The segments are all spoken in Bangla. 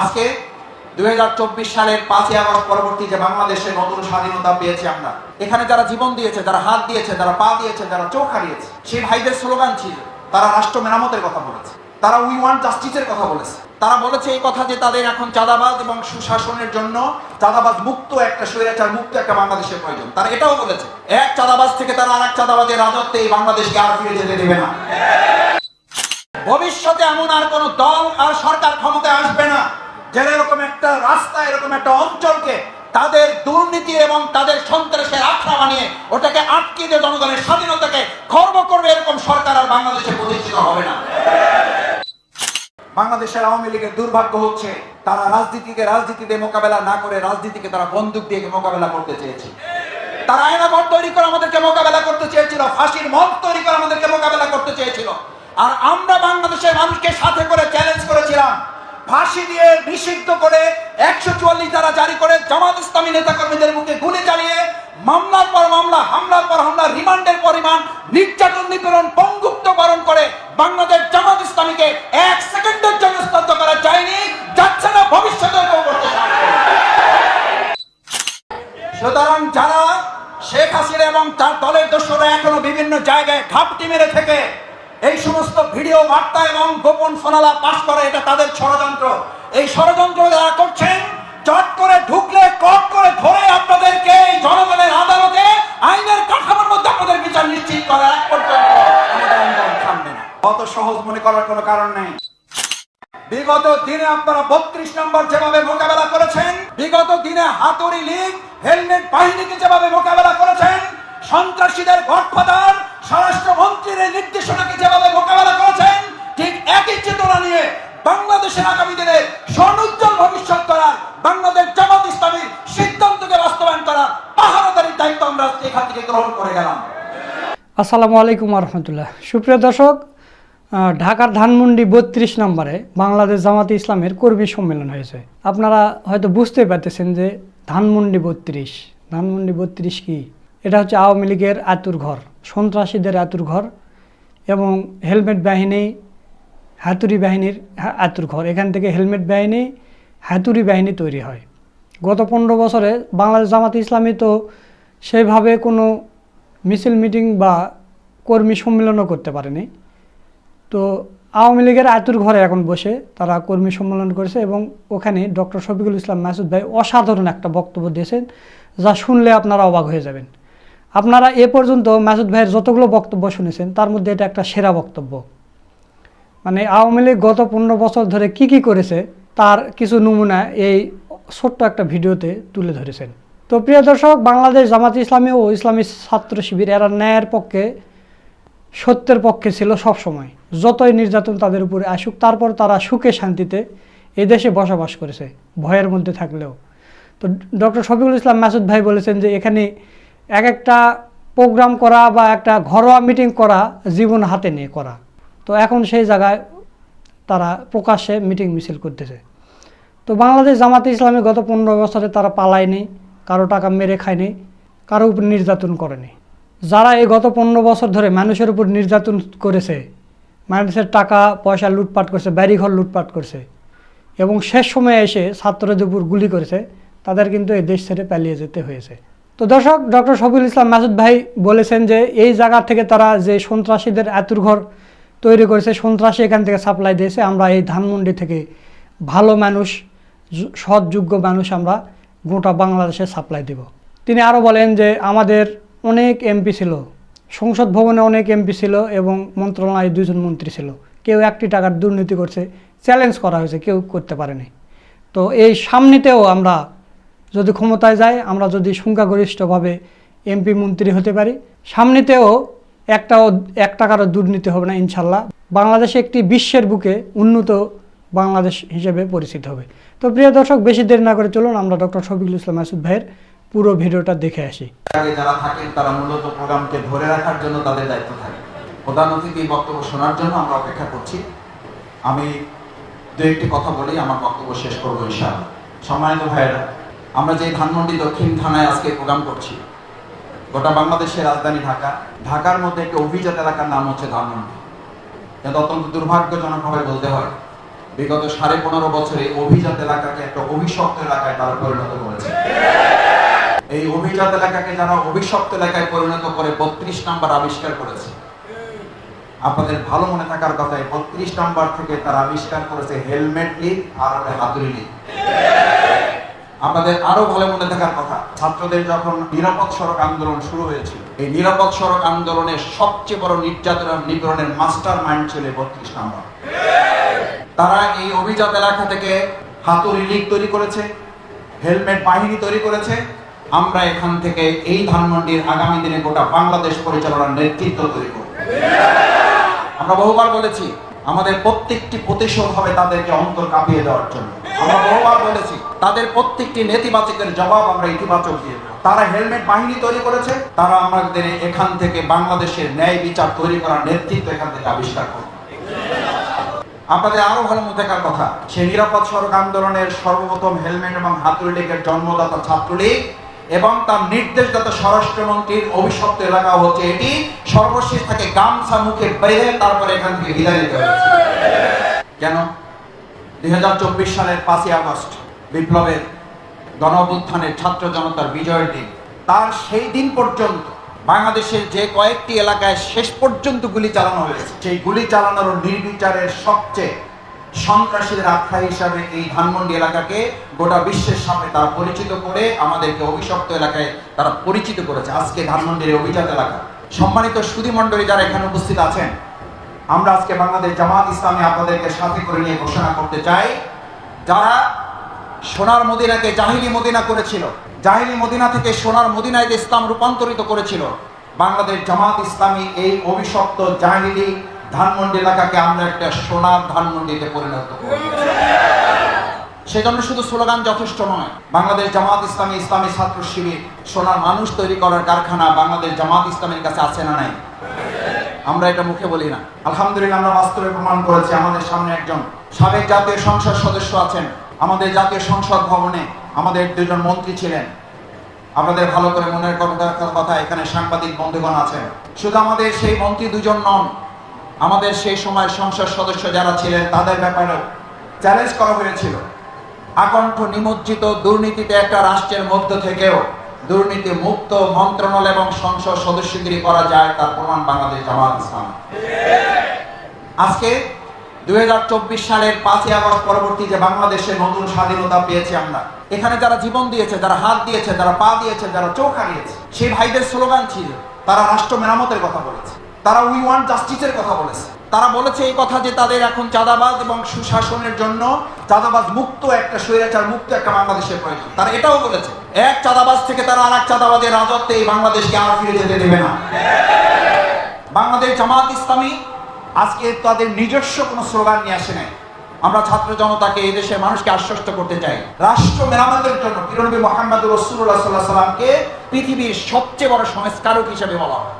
আজকে দুই হাজার চব্বিশ সালের পাঁচই আগস্ট পরবর্তী যে বাংলাদেশে নতুন স্বাধীনতা পেয়েছি আমরা, এখানে যারা জীবন দিয়েছে, যারা হাত দিয়েছে, যারা পা দিয়েছে, যারা চোখ হারিয়েছে, সেই ভাইদের স্লোগান ছিল, তারা রাষ্ট্র মেরামতের কথা বলেছে, তারা উই ওয়ান্ট জাস্টিসের কথা বলেছে। তারা বলেছে এই কথা যে তাদের এখন চাঁদাবাজ এবং সুশাসনের জন্য চাঁদাবাজ মুক্ত একটা স্বৈরাচার, মুক্ত একটা বাংলাদেশের প্রয়োজন। তারা এটাও বলেছে, এক চাঁদাবাজ থেকে তারা আর এক চাঁদাবাজের রাজত্বে এই বাংলাদেশকে আর ফিরে যেতে দেবে না। ভবিষ্যতে এমন আর কোন দল আর সরকার ক্ষমতায় আসবে না। যারা এরকম একটা রাস্তা, এরকম একটা অঞ্চলকে তাদের দুর্নীতি এবং তাদের সন্ত্রাসের আখড়া বানিয়ে ওটাকে আটকে দিয়ে জনগণের স্বাধীনতাকে খর্ব করবে, এরকম সরকার আর বাংলাদেশে প্রতিষ্ঠিত হবে না। বাংলাদেশের আওয়ামী লীগের দুর্ভাগ্য হচ্ছে, তারা রাজনীতিকে রাজনীতিতে মোকাবেলা না করে রাজনীতিকে তারা বন্দুক দিয়ে মোকাবেলা করতে চেয়েছে। তারা আয়নাঘর তৈরি করে আমাদেরকে মোকাবেলা করতে চেয়েছিল, ফাঁসির মত তৈরি করে আমাদেরকে মোকাবেলা করতে চেয়েছিল। আর আমরা বাংলাদেশের মানুষকে সাথে করে চ্যালেঞ্জ করেছিলাম। ফাঁসি দিয়ে নিষিদ্ধ করে একশো চুয়াল্লিশ দ্বারা জারি করে জামাত ইসলামী নেতাকর্মীদের মুখে গুলি চালিয়ে মামলার পর মামলা, হামলার পর হামলা, রিমান্ডের পরিমাণ নির্যাতন, নিপীড়ন বরণ করে বাংলাদেশ জামাত ইসলামীকে এক সেকেন্ডের জন্য স্তব্ধ করা যায়নি, যাচ্ছে না ভবিষ্যতে সুতরাং যারা শেখ হাসিনা এবং তার দলের দোষরা এখনও বিভিন্ন জায়গায় ঘাপটি মেরে থেকে এই সমস্ত ভিডিও বার্তা এবং গোপন ফোনালা পাস করে এটা তাদের ষড়যন্ত্র। এই ষড়যন্ত্র যারা করছেন চট করে ঢুকলে কট করে ধরে আপনাদেরকে এই জনগণের আদালতে আইনের কাঠামোর মধ্যে আপনাদের বিচার নিশ্চিত করার এক পর্যন্ত আমাদের আন্দোলন থামবে না। অত সহজ মনে করার কোনো কারণ নেই। বিগত দিনে আপনারা বত্রিশ নম্বর যেভাবে মোকাবেলা করেছেন বিগত দিনে হাতুড়ি লীগ হেলমেট বাহিনীকে যেভাবে মোকাবেলা করেছেন সন্ত্রাসীদের গডফাদার স্বরাষ্ট্রমন্ত্রীর এই নির্দেশনাকে যেভাবে মোকাবেলা করেছেন, ঠিক একই চেতনা নিয়ে বাংলাদেশের আগামী দিনে ভবিষ্যৎ করার, বাংলাদেশ জামাত ইসলামীর সিদ্ধান্তকে বাস্তবায়ন করার পাহারাদারির দায়িত্ব আমরা এখান থেকে গ্রহণ করে গেলাম। আসসালামু আলাইকুম রহমতুল্লাহ। সুপ্রিয় দর্শক ঢাকার ধানমন্ডি বত্রিশ নম্বরে বাংলাদেশ জামাতে ইসলামের কর্মী সম্মেলন হয়েছে। আপনারা হয়তো বুঝতে পারতেছেন যে ধানমন্ডি বত্রিশ। ধানমন্ডি বত্রিশ কি? এটা হচ্ছে আওয়ামী লীগের আতুর ঘর সন্ত্রাসীদের আতুর ঘর এবং হেলমেট বাহিনী হাতুরি বাহিনীর আতুর ঘর। এখান থেকে হেলমেট বাহিনী, হাতুড়ি বাহিনী তৈরি হয়। গত পনেরো বছরে বাংলাদেশ জামাত ইসলামী তো সেইভাবে কোনো মিছিল, মিটিং বা কর্মী সম্মেলনও করতে পারেনি। তো আওয়ামী লীগের আতুর ঘরে এখন বসে তারা কর্মী সম্মেলন করেছে এবং ওখানে ডক্টর শফিকুল ইসলাম মাসুদ ভাই অসাধারণ একটা বক্তব্য দিয়েছেন, যা শুনলে আপনারা অবাক হয়ে যাবেন। আপনারা এ পর্যন্ত মাসুদ ভাইয়ের যতগুলো বক্তব্য শুনেছেন, তার মধ্যে এটা একটা সেরা বক্তব্য। মানে আওয়ামী লীগ গত পনেরো বছর ধরে কি কি করেছে, তার কিছু নমুনা এই ছোট্ট একটা ভিডিওতে তুলে ধরেছেন। তো প্রিয় দর্শক, বাংলাদেশ জামাত ইসলামী ও ইসলামী ছাত্র শিবির, এরা ন্যায়ের পক্ষে, সত্যের পক্ষে ছিল সব সময় যতই নির্যাতন তাদের উপরে আসুক, তারপর তারা সুখে শান্তিতে এই দেশে বসবাস করেছে, ভয়ের মধ্যে থাকলেও। তো ডক্টর শফিকুল ইসলাম মাসুদ ভাই বলেছেন যে এখানে এক একটা প্রোগ্রাম করা বা একটা ঘরোয়া মিটিং করা, জীবন হাতে নিয়ে করা। তো এখন সেই জায়গায় তারা প্রকাশ্যে মিটিং মিছিল করতেছে। তো বাংলাদেশ জামাতে ইসলামী গত পনেরো বছরে তারা পালায়নি, কারও টাকা মেরে খায়নি, কারও উপর নির্যাতন করেনি। যারা এই গত পনেরো বছর ধরে মানুষের উপর নির্যাতন করেছে, মানুষের টাকা, পয়সা লুটপাট করছে, বাড়িঘর লুটপাট করছে, এবং শেষ সময়ে এসে ছাত্রদের উপর গুলি করেছে, তাদের কিন্তু এই দেশ ছেড়ে পালিয়ে যেতে হয়েছে। তো দর্শক, ডক্টর শফিউল ইসলাম মাসুদ ভাই বলেছেন যে এই জায়গা থেকে তারা যে সন্ত্রাসীদের আতুর ঘর তৈরি করেছে, সন্ত্রাসী এখান থেকে সাপ্লাই দিয়েছে, আমরা এই ধানমন্ডি থেকে ভালো মানুষ সৎযোগ্য মানুষ আমরা গোটা বাংলাদেশে সাপ্লাই দেব। তিনি আরও বলেন যে আমাদের অনেক এমপি ছিল, সংসদ ভবনে অনেক এমপি ছিল এবং মন্ত্রণালয়ে দুজন মন্ত্রী ছিল। কেউ একটি টাকার দুর্নীতি করছে চ্যালেঞ্জ করা হয়েছে, কেউ করতে পারেনি। তো এই সামনেতেও আমরা যদি ক্ষমতায় যাই আমরা যদি সংখ্যাগরিষ্ঠভাবে এমপি মন্ত্রী হতে পারি। সামনেতেও একটাও, এক টাকারও দুর্নীতি হবে না, ইনশাল্লাহ। বাংলাদেশে একটি বিশ্বের বুকে উন্নত বাংলাদেশ হিসেবে পরিচিত হবে। তো প্রিয় দর্শক, বেশি দেরি না করে চলুন, আমরা ডক্টর শফিকুল ইসলাম মাসুদ ভাইয়ের পুরো ভিডিওটা দেখে আসি। যারা থাকেন, তারা মূলত প্রোগ্রামকে ধরে রাখার জন্য তাদের দায়িত্ব থাকে। প্রধান অতিথি বক্তব্য শোনার জন্য আমরা অপেক্ষা করছি। আমি দু একটি কথা বলেই আমার বক্তব্য শেষ করব, ইনশাআল্লাহ। সম্মানিত ভাইয়েরা আমরা যে ধানমন্ডি দক্ষিণ থানায় আজকে প্রোগ্রাম করছি, গোটা বাংলাদেশের রাজধানী ঢাকা, ঢাকার মধ্যে একটি অভিজাত এলাকার নাম হচ্ছে ধানমন্ডি। এটা অত্যন্ত দুর্ভাগ্যজনকভাবে বলতে হয়, বিগত সাড়ে পনেরো বছরে অভিজাত এলাকাকে একটা অভিশপ্ত এলাকায় তারা পরিণত করেছে। এই অভিজাত এলাকাকে যারা অভিশপ্ত এলাকায় পরিণত করে বত্রিশ নাম্বার আবিষ্কার করেছে, আপনাদের ভালো মনে থাকার কথা বত্রিশ নাম্বার থেকে তারা আবিষ্কার করেছে হেলমেট লিগ আর হাতুড়ি লিগ। আমাদের আরও ভালো মনে থাকার কথা। ছাত্রদের যখন নিরাপদ সড়ক আন্দোলন শুরু হয়েছিল, এই নিরাপদ সড়ক আন্দোলনের সবচেয়ে বড় নির্যাতন নিপীড়নের মাস্টার মাইন্ড ছিল বত্রিশ নাম্বার। তারা এই অভিজাত এলাকা থেকে হাতুড়ি লিগ তৈরি করেছে, হেলমেট বাহিনী তৈরি করেছে। আমরা এখান থেকে এই ধানমন্ডির আগামী দিনে গোটা বাংলাদেশ পরিচালনার নেতৃত্ব তৈরি করব। আমরা বহুবার বলেছি আমাদের প্রত্যেকটি প্রতিশোধ হবে তাদেরকে অন্তর কাঁপিয়ে দেওয়ার জন্য। আমরা বহুবার বলেছি, তাদের প্রত্যেকটি নেতিবাচকের জবাব আমরা ইতিবাচক দিয়ে তারা হেলমেট বাহিনী তৈরি করেছে, তারা আমাদের এখান থেকে বাংলাদেশের ন্যায় বিচার তৈরি করার নেতৃত্ব এখান থেকে আবিষ্কার করবে। আপনাদের আরও ভালো মনে থাকার কথা সেই নিরাপদ সড়ক আন্দোলনের সর্বপ্রথম হেলমেট এবং হাতুড়ি লীগের জন্মদাতা ছাত্রলীগ এবং তার নির্দেশদাতা স্বরাষ্ট্রমন্ত্রীর অভিশপ্ত এলাকা হচ্ছে এটি। সর্বশেষ তাকে গামছা মুখে বেঁধে তারপরে এখান থেকে বিদায় নিতে হয়েছে। কেন? দুই হাজার চব্বিশ সালের পাঁচই আগস্ট বিপ্লবের গণ অভ্যুত্থানের ছাত্র জনতার বিজয়ের দিন। তার সেই দিন পর্যন্ত বাংলাদেশের যে কয়েকটি এলাকায় শেষ পর্যন্ত গুলি চালানো হয়েছে। সেই গুলি চালানোর নির্বিচারের সবচেয়ে সন্ত্রাসীদের আখ্যা হিসাবে এই ধানমন্ডি এলাকাকে গোটা বিশ্বের সামনে তারা পরিচিত করে আমাদেরকে অভিশপ্ত এলাকায় তারা পরিচিত করেছে। আজকে ধানমন্ডির অভিজাত এলাকা। সম্মানিত সুধী মণ্ডলী যারা এখানে উপস্থিত আছেন, আমরা আজকে বাংলাদেশ জামাত ইসলামী আপনাদেরকে সাথে করে নিয়ে ঘোষণা করতে চাই। যারা সোনার মদিনাকে জাহিলি মদিনা করেছিল, জাহিলি মদিনা থেকে সোনার মদিনায় ইসলাম রূপান্তরিত করেছিল, বাংলাদেশ জামাত ইসলামী এই অভিশপ্ত জাহিলি ধানমন্ডি এলাকাকে আমরা একটা সোনার ধানমন্ডিতে পরিণত করব। সেজন্য শুধু স্লোগান যথেষ্ট নয়, বাংলাদেশ জামাত ইসলামী ইসলামী ছাত্র শিবির সোনার মানুষ তৈরি করার কারখানা বাংলাদেশ জামাত ইসলামের কাছে আছে না নাই? আমরা এটা মুখে বলি না। আলহামদুলিল্লাহ আমরা বাস্তবে প্রমাণ করেছি, আমাদের সামনে একজন সাবেক জাতীয় সংসদ সদস্য আছেন। আমাদের জাতীয় সংসদ ভবনে আমাদের দুজন মন্ত্রী ছিলেন। আপনাদের ভালো করে মনে রাখার কথা এখানে সাংবাদিক বন্ধুগণ আছেন। শুধু আমাদের সেই মন্ত্রী দুজন নন আমাদের সেই সময় সংসদ সদস্য যারা ছিলেন, তাদের ব্যাপারেও চ্যালেঞ্জ করা হয়েছিল। আকণ্ঠ নিমজ্জিত দুর্নীতিতে একটা রাষ্ট্রের মধ্য থেকেও দুর্নীতি মুক্ত মন্ত্রণালয় এবং সংসদ সদস্যগিরি করা যায়, তার প্রমাণ বাংলাদেশ জামাত ইসলাম। আজকে দুই হাজার চব্বিশ সালের পাঁচই আগস্ট পরবর্তী যে বাংলাদেশে নতুন স্বাধীনতা পেয়েছি আমরা, এখানে যারা জীবন দিয়েছে, যারা হাত দিয়েছে, যারা পা দিয়েছে, যারা চোখ হারিয়েছে, সেই ভাইদের স্লোগান ছিল, তারা রাষ্ট্র মেরামতের কথা বলেছে। তারা উই ওয়ান্ট জাস্টিসের কথা বলেছে। তারা বলেছে এই কথা যে তাদের এখন চাঁদাবাজ এবং সুশাসনের জন্য চাঁদাবাজ মুক্ত একটা স্বৈরাচার, মুক্ত একটা বাংলাদেশের প্রয়োজন। তারা এটাও বলেছে। এক চাঁদাবাজ থেকে তারা আর এক চাঁদাবাজের রাজত্বে এই বাংলাদেশকে আর ফিরে যেতে দেবে না। বাংলাদেশ জামাত ইসলামী আজকে তাদের নিজস্ব কোনো স্লোগান নিয়ে আসে নাই। আমরা ছাত্র জনতাকে এই দেশের মানুষকে আশ্বস্ত করতে চাই। রাষ্ট্র মেরামতের জন্য কিরণবী মোহাম্মদ রসুল্লাহ সাল্লাহ সাল্লামকে পৃথিবীর সবচেয়ে বড় সংস্কারক হিসেবে বলা হয়।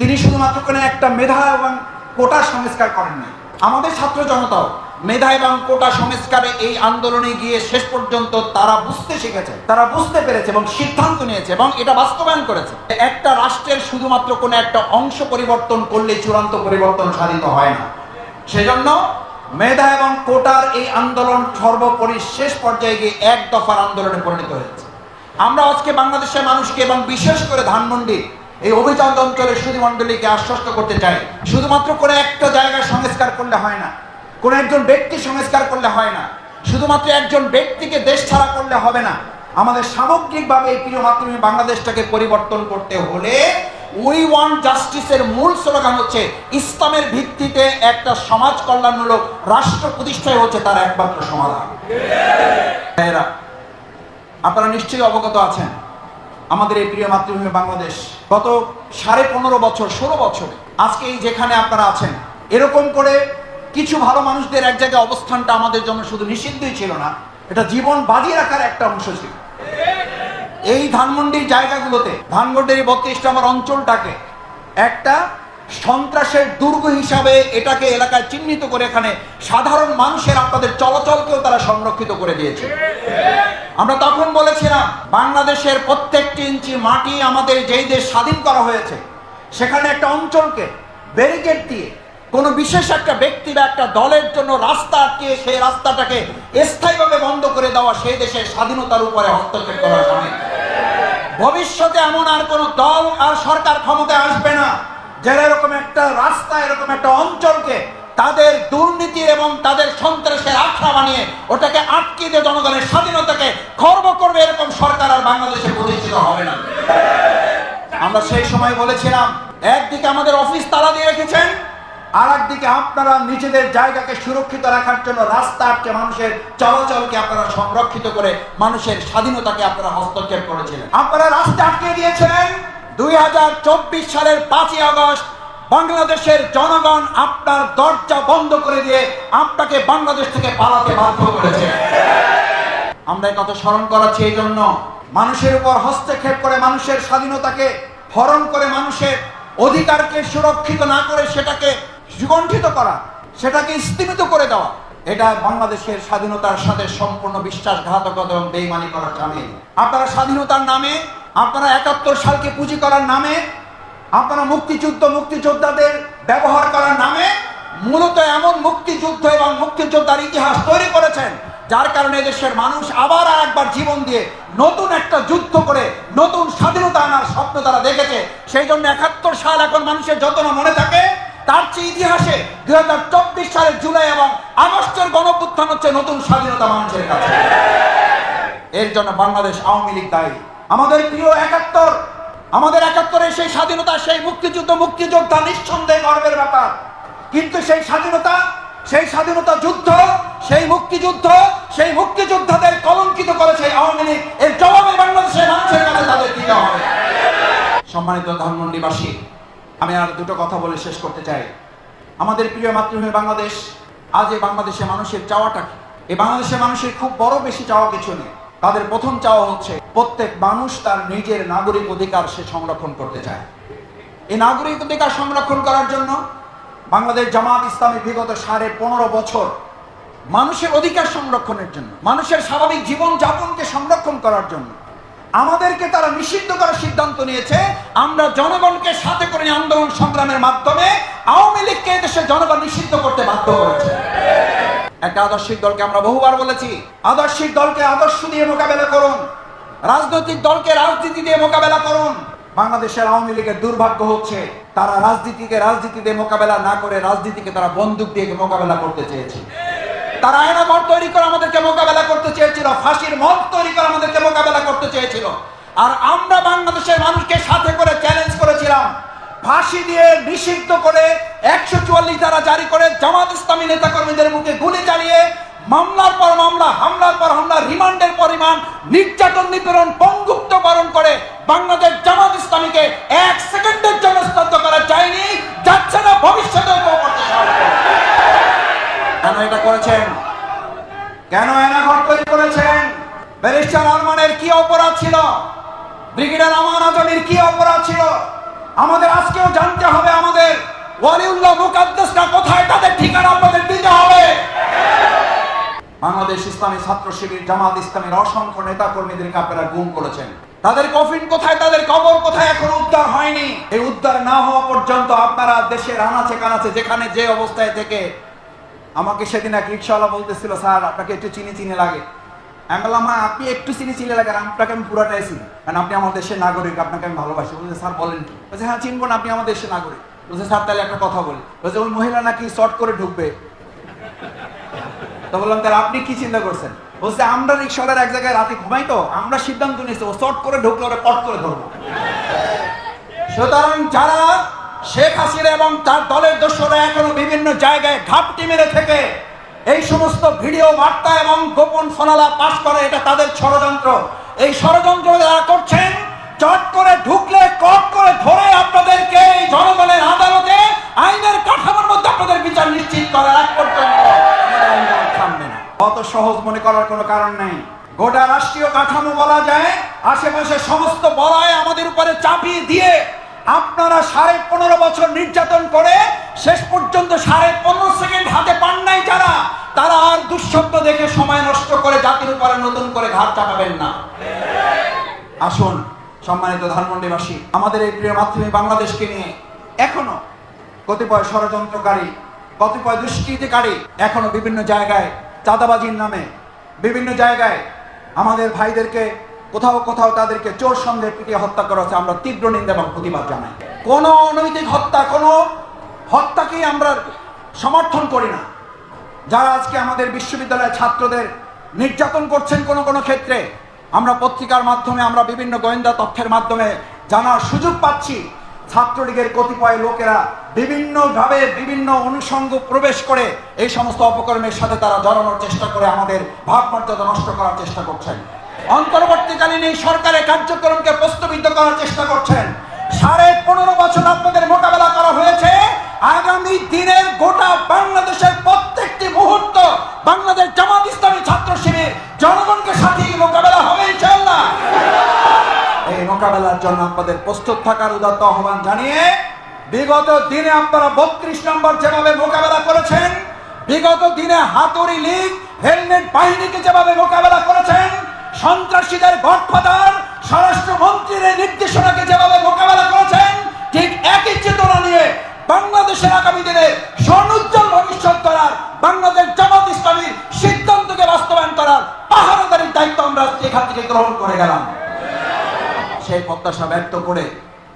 তিনি শুধুমাত্র কোনো একটা মেধা এবং কোটা সংস্কার করেন নাই আমাদের ছাত্র জনতাও মেধা এবং কোটা সংস্কারে এই আন্দোলনে গিয়ে শেষ পর্যন্ত তারা বুঝতে শিখেছে, তারা বুঝতে পেরেছে এবং সিদ্ধান্ত নিয়েছে এবং এটা বাস্তবায়ন করেছে। একটা রাষ্ট্রের শুধুমাত্র কোনো একটা অংশ পরিবর্তন করলে চূড়ান্ত পরিবর্তন সাধিত হয় না। সেজন্য মেধা এবং কোটার এই আন্দোলন সর্বোপরি শেষ পর্যায়ে গিয়ে এক দফার আন্দোলনে পরিণত হয়েছে। আমরা আজকে বাংলাদেশের মানুষকে এবং বিশেষ করে ধানমন্ডি এই অভিযান অঞ্চলের সুধীমণ্ডলীকে আশ্বস্ত করতে চাই। শুধুমাত্র কোনো একটা জায়গায় সংস্কার করলে হয় না। কোনো একজন ব্যক্তি সংস্কার করলে হয় না। শুধুমাত্র একজন ব্যক্তিকে দেশ ছাড়া করলে হবে না। আমাদের সামগ্রিকভাবে এই প্রিয় মাতৃভূমি বাংলাদেশটাকে পরিবর্তন করতে হলে উই ওয়ান জাস্টিসের মূল স্লোগান হচ্ছে, ইসলামের ভিত্তিতে একটা সমাজ কল্যাণমূলক রাষ্ট্র প্রতিষ্ঠাই হচ্ছে তার একমাত্র সমাধান। আপনারা নিশ্চয়ই অবগত আছেন। আমাদের এই প্রিয় মাতৃভূমি বাংলাদেশ গত সাড়ে পনেরো বছর, ষোলো বছর আজকে এই যেখানে আপনারা আছেন, এরকম করে কিছু ভালো মানুষদের এক জায়গায় অবস্থানটা আমাদের জন্য শুধু নিষিদ্ধই ছিল না, এটা জীবন বাজিয়ে রাখার একটা অংশ ছিল। এই ধানমন্ডির জায়গাগুলোতে ধানমন্ডির এই বত্রিশ নম্বর অঞ্চলটাকে একটা সন্ত্রাসের দুর্গ হিসাবে এটাকে এলাকায় চিহ্নিত করে এখানে সাধারণ মানুষের আপনাদের চলাচলকেও তারা সংরক্ষিত করে দিয়েছে। আমরা তখন বলেছিলাম, বাংলাদেশের প্রত্যেকটি ইঞ্চি মাটি আমাদের যেই দেশ স্বাধীন করা হয়েছে, সেখানে একটা অঞ্চলকে ব্যারিকেড দিয়ে কোন বিশেষ একটা ব্যক্তি বা একটা দলের জন্য রাস্তা আটকিয়ে সেই রাস্তাটাকে স্থায়ীভাবে বন্ধ করে দেওয়া সেই দেশের স্বাধীনতার উপরে হস্তক্ষেপ করা সামিল ভবিষ্যতে এমন আর কোন দল আর সরকার ক্ষমতায় আসবে না। যারা এরকম একটা রাস্তা, এরকম একটা অঞ্চলকে তাদের দুর্নীতি এবং তাদের সন্ত্রাসের আখড়া বানিয়ে ওটাকে আটকে দিয়ে জনগণের স্বাধীনতাকে খর্ব করবে, এরকম সরকার আর বাংলাদেশে প্রতিষ্ঠিত হবে না। আমরা সেই সময় বলেছিলাম, একদিকে আমাদের অফিস তালা দিয়ে রেখেছেন আর একদিকে আপনারা নিজেদের জায়গাকে সুরক্ষিত রাখার জন্য রাস্তা আটকে মানুষের চলাচলকে আপনারা সংরক্ষিত করে মানুষের স্বাধীনতাকে আপনারা হস্তক্ষেপ করেছিলেন। আপনারা রাস্তা আটকে দিয়েছেন দুই হাজার চব্বিশ সালের পাঁচই আগস্ট বাংলাদেশের জনগণ আপনার দরজা বন্ধ করে দিয়ে আপনাকে বাংলাদেশ থেকে পালাতে বাধ্য করেছে। আমরা কথা স্মরণ করাচ্ছি এই জন্য মানুষের উপর হস্তক্ষেপ করে মানুষের স্বাধীনতাকে হরণ করে মানুষের অধিকারকে সুরক্ষিত না করে সেটাকে সুগণ্ঠিত করা, সেটাকে স্তীমিত করে দেওয়া, এটা বাংলাদেশের স্বাধীনতার সাথে সম্পূর্ণ বিশ্বাসঘাতকতা এবং বেইমানি করার সামিল আপনারা স্বাধীনতার নামে আপনারা একাত্তর সালকে পুঁজি করার নামে, আপনারা মুক্তিযুদ্ধ মুক্তিযোদ্ধাদের ব্যবহার করার নামে মূলত এমন মুক্তিযুদ্ধ এবং মুক্তিযোদ্ধার ইতিহাস তৈরি করেছেন, যার কারণে দেশের মানুষ আবার আর একবার জীবন দিয়ে নতুন একটা যুদ্ধ করে নতুন স্বাধীনতা আনার স্বপ্ন তারা দেখেছে। সেই জন্য একাত্তর সাল এখন মানুষের যত না মনে থাকে। তার চেয়ে ইতিহাসে দুই হাজার চব্বিশ সালের জুলাই এবং আগস্টের গণপুত্থান হচ্ছে নতুন স্বাধীনতা মানুষের কাছে। এর জন্য বাংলাদেশ আওয়ামী লীগ দায়ী। আমাদের প্রিয় একাত্তর, আমাদের একাত্তরে সেই স্বাধীনতা, সেই মুক্তিযুদ্ধ, মুক্তিযোদ্ধা নিঃসন্দেহে গর্বের ব্যাপার। কিন্তু সেই স্বাধীনতা সেই স্বাধীনতা যুদ্ধ, সেই মুক্তিযুদ্ধ, সেই মুক্তিযোদ্ধাদের কলঙ্কিত করেছে আওয়ামী লীগ। এর জবাবে বাংলাদেশের মানুষের কাছে তাদের দিতে হবে সম্মানিত ধানমন্ডিবাসী আমি আর দুটো কথা বলে শেষ করতে চাই। আমাদের প্রিয় মাতৃভূমি বাংলাদেশ, আজ এই বাংলাদেশের মানুষের চাওয়াটা এই বাংলাদেশের মানুষের খুব বড় বেশি চাওয়া কিছু নেই। তাদের প্রথম চাওয়া হচ্ছে প্রত্যেক মানুষ তার নিজের নাগরিক অধিকার সে সংরক্ষণ করতে চায়। এই নাগরিক অধিকার সংরক্ষণ করার জন্য বাংলাদেশ জামাত ইসলামী বিগত সাড়ে পনেরো বছর মানুষের অধিকার সংরক্ষণের জন্য, মানুষের স্বাভাবিক জীবন যাপনকে সংরক্ষণ করার জন্য আমাদেরকে তারা নিষিদ্ধ করার সিদ্ধান্ত নিয়েছে। আমরা জনগণকে সাথে করে আন্দোলন সংগ্রামের মাধ্যমে আওয়ামী লীগকে দেশে জনগণ নিষিদ্ধ করতে বাধ্য করেছে। একটা আদর্শিক দলকে আমরা বহুবার বলেছি, আদর্শিক দলকে আদর্শ দিয়ে মোকাবেলা করুন। রাজনৈতিক দলকে রাজনীতি দিয়ে মোকাবেলা করুন। বাংলাদেশের আওয়ামী লীগের দুর্ভাগ্য হচ্ছে, তারা রাজনীতিকে রাজনীতি দিয়ে মোকাবেলা না করে রাজনীতিকে তারা বন্দুক দিয়ে মোকাবেলা করতে চেয়েছে। তারা আয়না মত তৈরি করে আমাদেরকে মোকাবেলা করতে চেয়েছিল, ফাঁসির মত তৈরি করে আমাদেরকে মোকাবেলা করতে চেয়েছিল। আর আমরা বাংলাদেশের মানুষকে সাথে করে চ্যালেঞ্জ করেছিলাম। ফাঁসি দিয়ে নিষিদ্ধ করে একশো চুয়াল্লিশ ধারা জারি করে জামাত ইসলামী নেতাকর্মীদের মুখে গুলি চালিয়ে মামলার পর মামলা, হামলার পর হামলা, রিমান্ডের পরিমাণ নির্যাতন নিপীড়ন পঙ্গুত্বকরণ করে বাংলাদেশ জামাত ইসলামীকে এক সেকেন্ডের জন্য স্তব্ধ করা যায়নি, যাচ্ছে না না। কেন এটা করেছেন? কেন এনাঘর তৈরি করেছেন? ব্যারিস্টার আরমানের কি অপরাধ ছিল? ব্রিগেডিয়ার আমান আজমির কি অপরাধ ছিল? আমাদের আজকেও জানতে হবে আমাদের ওয়ালিউল্লাহ মুকাদ্দাসরা কোথায়, তাদের ঠিকানা আপনাদের দিতে হবে। বাংলাদেশ ইসলামী ছাত্র শিবির, জামাত ইসলামের অসংখ্য নেতা কর্মীদেরকে আপনারা গুম করেছেন। তাদের কফিন কোথায়? তাদের কবর কোথায়? এখন উদ্ধার হয়নি। এই উদ্ধার না হওয়া পর্যন্ত আপনারা দেশের আনাচে কানাচে, যেখানে যে অবস্থায় থেকে, আমাকে সেদিন এক রিক্সাওয়ালা বলতেছিল, স্যার, আপনাকে একটু চিনি চিনি লাগে। আমি বললাম হ্যাঁ আপনি একটু চিনি চিনি লাগে আপনাকে আমি পুরাটাই চিনি। কারণ আপনি আমার দেশের নাগরিক, আপনাকে আমি ভালোবাসি। বলছে, স্যার, বলেন বলছে হ্যাঁ চিনবো না, আপনি আমার দেশের নাগরিক। বলছে, স্যার, তাহলে একটা কথা বলি। বলছে, ওই মহিলা নাকি শর্ট করে ঢুকবে। তো বললাম আপনি কি চিন্তা করছেন? বলছে, আমরা রিক্সাওয়ালার এক জায়গায় রাতে ঘুমাই তো, আমরা সিদ্ধান্ত নিয়েছি, ও করে ঢুকলে ওরা করে ধরবো। সুতরাং যারা শেখ এবং তার দলের এখনও বিভিন্ন জায়গায় ঘাপটি মেরে থেকে এই সমস্ত ভিডিও বার্তা এবং গোপন ফোনালা পাস করে, এটা তাদের ষড়যন্ত্র। এই ষড়যন্ত্র যারা করছেন, চট করে ঢুকলে, কট করে ধরে আপনাদেরকে সহজ মনে করার কোনো কারণ নেই। গোটা রাষ্ট্রীয় কাঠামো বলা যায়, আশেপাশে সমস্ত বলয় আমাদের উপরে চাপিয়ে দিয়ে আপনারা সাড়ে পনেরো বছর নির্যাতন করে শেষ পর্যন্ত সাড়ে পনেরো সেকেন্ড হাতে পান নাই যারা, তারা আর দুঃস্বপ্ন দেখে সময় নষ্ট করে জাতির উপরে নতুন করে ঘাট চাপাবেন না। আসুন, সম্মানিত ধানমন্ডিবাসী, আমাদের এই প্রিয় মাতৃভূমি বাংলাদেশকে নিয়ে এখনও কতিপয় ষড়যন্ত্রকারী, কতিপয় দুষ্কৃতিকারী এখনও বিভিন্ন জায়গায় চাঁদাবাজির নামে বিভিন্ন জায়গায় আমাদের ভাইদেরকে কোথাও কোথাও তাদেরকে চোর সন্দেহে পিটিয়ে হত্যা করা হচ্ছে। আমরা তীব্র নিন্দা এবং প্রতিবাদ জানাই। কোনো অনৈতিক হত্যা, কোনো হত্যাকেই আমরা সমর্থন করি না। যারা আজকে আমাদের বিশ্ববিদ্যালয়ের ছাত্রদের নির্যাতন করছেন কোনো কোনো ক্ষেত্রে, আমরা পত্রিকার মাধ্যমে, আমরা বিভিন্ন গোয়েন্দা তথ্যের মাধ্যমে জানার সুযোগ পাচ্ছি। ছাত্রলীগের কতিপয় লোকেরা বিভিন্নভাবে বিভিন্ন অনুষঙ্গ প্রবেশ করে এই সমস্ত অপকর্মের সাথে তারা জড়ানোর চেষ্টা করে আমাদের ভাবমর্যাদা নষ্ট করার চেষ্টা করছেন। অন্তর্বর্তীকালীন এই সরকারের কার্যক্রমকে প্রস্তাবিত করার চেষ্টা করছেন। সাড়ে পনেরো বছর আপনাদের মোকাবেলা করা হয়েছে। আগামী দিনের গোটা বাংলাদেশের প্রত্যেকটি মুহূর্ত বাংলাদেশ জামাত ইসলামী ছাত্র শিবির জনগণকে সাথে মোকাবেলা হবে ইনশাআল্লাহ এই মোকাবেলার জন্য আপনাদের প্রস্তুত থাকার উদাত্ত আহ্বান জানিয়ে বিগত দিনে আপনারা বত্রিশ নম্বর যেভাবে মোকাবেলা করেছেন, বিগত দিনে হাতুড়ি লীগ, হেলমেট বাহিনীকে যেভাবে মোকাবেলা করেছেন, সন্ত্রাসীদের গডফাদার, স্বরাষ্ট্রমন্ত্রীর নির্দেশনাকে যেভাবে মোকাবেলা করেছেন, ঠিক একই চেতনা নিয়ে বাংলাদেশের আগামী দিনে স্বর্ণোজ্জ্বল ভবিষ্যৎ করার বাংলাদেশ জামাত ইসলামীর সিদ্ধান্তকে বাস্তবায়ন করার পাহারাদারির দায়িত্ব আমরা এখান থেকে গ্রহণ করে গেলাম। সেই প্রত্যাশা ব্যক্ত করে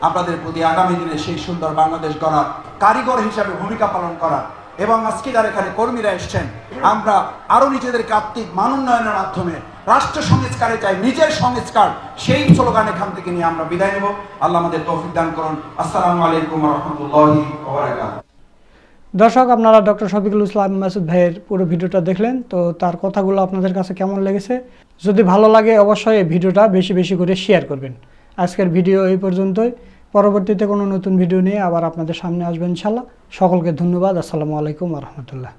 আপনাদের প্রতি আগামী দিনে সেই সুন্দর বাংলাদেশ গড়ার কারিগর হিসাবে ভূমিকা পালন করার এবং আজকে যারা এখানে কর্মীরা এসছেন। আমরা আরও নিজেদের আত্মিক মানোন্নয়নের মাধ্যমে রাষ্ট্র সংস্কারে চাই, নিজের সংস্কার, সেই স্লোগান এখান থেকে নিয়ে আমরা বিদায় নেব। আল্লাহ আমাদের তৌফিক দান করুন। আসসালামু আলাইকুম রহমতুল্লাহি দর্শক, আপনারা ডক্টর শফিকুল ইসলাম মাসুদ ভাইয়ের পুরো ভিডিওটা দেখলেন, তো তার কথাগুলো আপনাদের কাছে কেমন লেগেছে? যদি ভালো লাগে অবশ্যই এই ভিডিওটা বেশি বেশি করে শেয়ার করবেন। আজকের ভিডিও এই পর্যন্তই। পরবর্তীতে কোনো নতুন ভিডিও নিয়ে আবার আপনাদের সামনে আসবেন ইনশাল্লাহ। সকলকে ধন্যবাদ। আসসালামু আলাইকুম রহমতুল্লাহ।